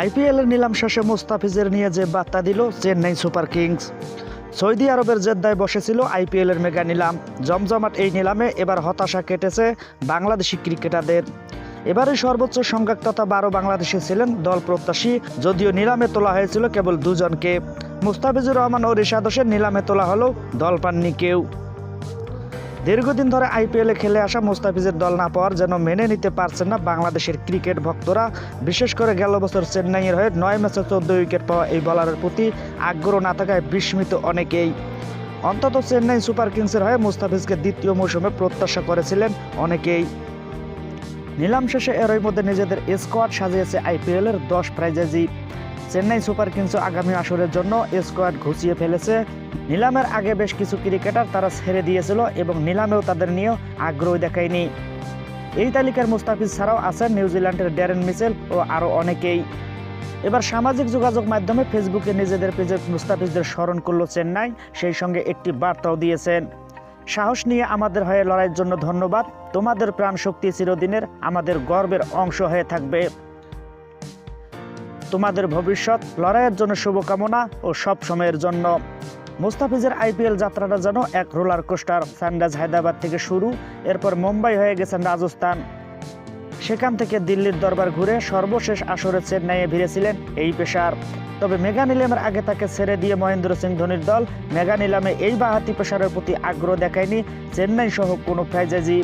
আইপিএলের নিলাম শেষে মুস্তাফিজের নিয়ে যে বার্তা দিল চেন্নাই সুপার কিংস। সৌদি আরবের জেদ্দায় বসেছিল আইপিএলের মেগা নিলাম। জমজমাট এই নিলামে এবার হতাশা কেটেছে বাংলাদেশি ক্রিকেটারদের। এবারে সর্বোচ্চ সংখ্যক তথা বারো বাংলাদেশি ছিলেন দল প্রত্যাশী, যদিও নিলামে তোলা হয়েছিল কেবল দুজনকে। মুস্তাফিজুর রহমান ও রিশাদ নিলামে তোলা হলেও দল পাননি কেউ। দীর্ঘদিন ধরে আইপিএলে খেলে আসা মুস্তাফিজের দল না পাওয়ার যেন মেনে নিতে পারছেন না বাংলাদেশের ক্রিকেট ভক্তরা। বিশেষ করে গেল বছর চেন্নাইয়ের হয়ে নয় ম্যাচে চোদ্দ উইকেট পাওয়া এই বলারের প্রতি আগ্রহ না থাকায় বিস্মিত অনেকেই। অন্তত চেন্নাই সুপার কিংসের হয়ে মুস্তাফিজকে দ্বিতীয় মৌসুমে প্রত্যাশা করেছিলেন অনেকেই। নিলাম শেষে এরই মধ্যে নিজেদের স্কোয়াড সাজিয়েছে আইপিএলের দশ প্রাইজেজি চেন্নাই সুপার কিংসও আগামী আসরের জন্য স্কোয়াড ঘুষিয়ে ফেলেছে। নিলামের আগে বেশ কিছু ক্রিকেটার তারা ছেড়ে দিয়েছিল এবং নিলামেও তাদের নিয়েও আগ্রহ দেখায়নি। এই তালিকার মুস্তাফিজ ছাড়াও আছেন নিউজিল্যান্ডের ড্যারেন মিচেল ও আরও অনেকেই। এবার সামাজিক যোগাযোগ মাধ্যমে ফেসবুকে নিজেদের পেজে মুস্তাফিজদের স্মরণ করল চেন্নাই, সেই সঙ্গে একটি বার্তাও দিয়েছেন। সাহস নিয়ে আমাদের হয়ে লড়াইয়ের জন্য ধন্যবাদ। তোমাদের প্রাণ শক্তি চিরদিনের আমাদের গর্বের অংশ হয়ে থাকবে। তোমাদের ভবিষ্যৎ, লড়াইয়ের জন্য শুভকামনা ও সব সময়ের জন্য। মুস্তাফিজের আইপিএল যাত্রাটা যেন এক রোলার কোস্টার সানরাইজ হায়দ্রাবাদ থেকে শুরু, এরপর মুম্বাই হয়ে গেছেন রাজস্থান। সেখান থেকে দিল্লির দরবার ঘুরে সর্বশেষ আসরে চেন্নাইয়ে ভিড়েছিলেন এই পেশার। তবে মেগা নিলামের আগে তাকে ছেড়ে দিয়ে মহেন্দ্র সিং ধোনির দল, মেগা নিলামে এই বাহাতি পেশারের প্রতি আগ্রহ দেখায়নি চেন্নাই সহ কোনো ফ্র্যাঞ্চাইজি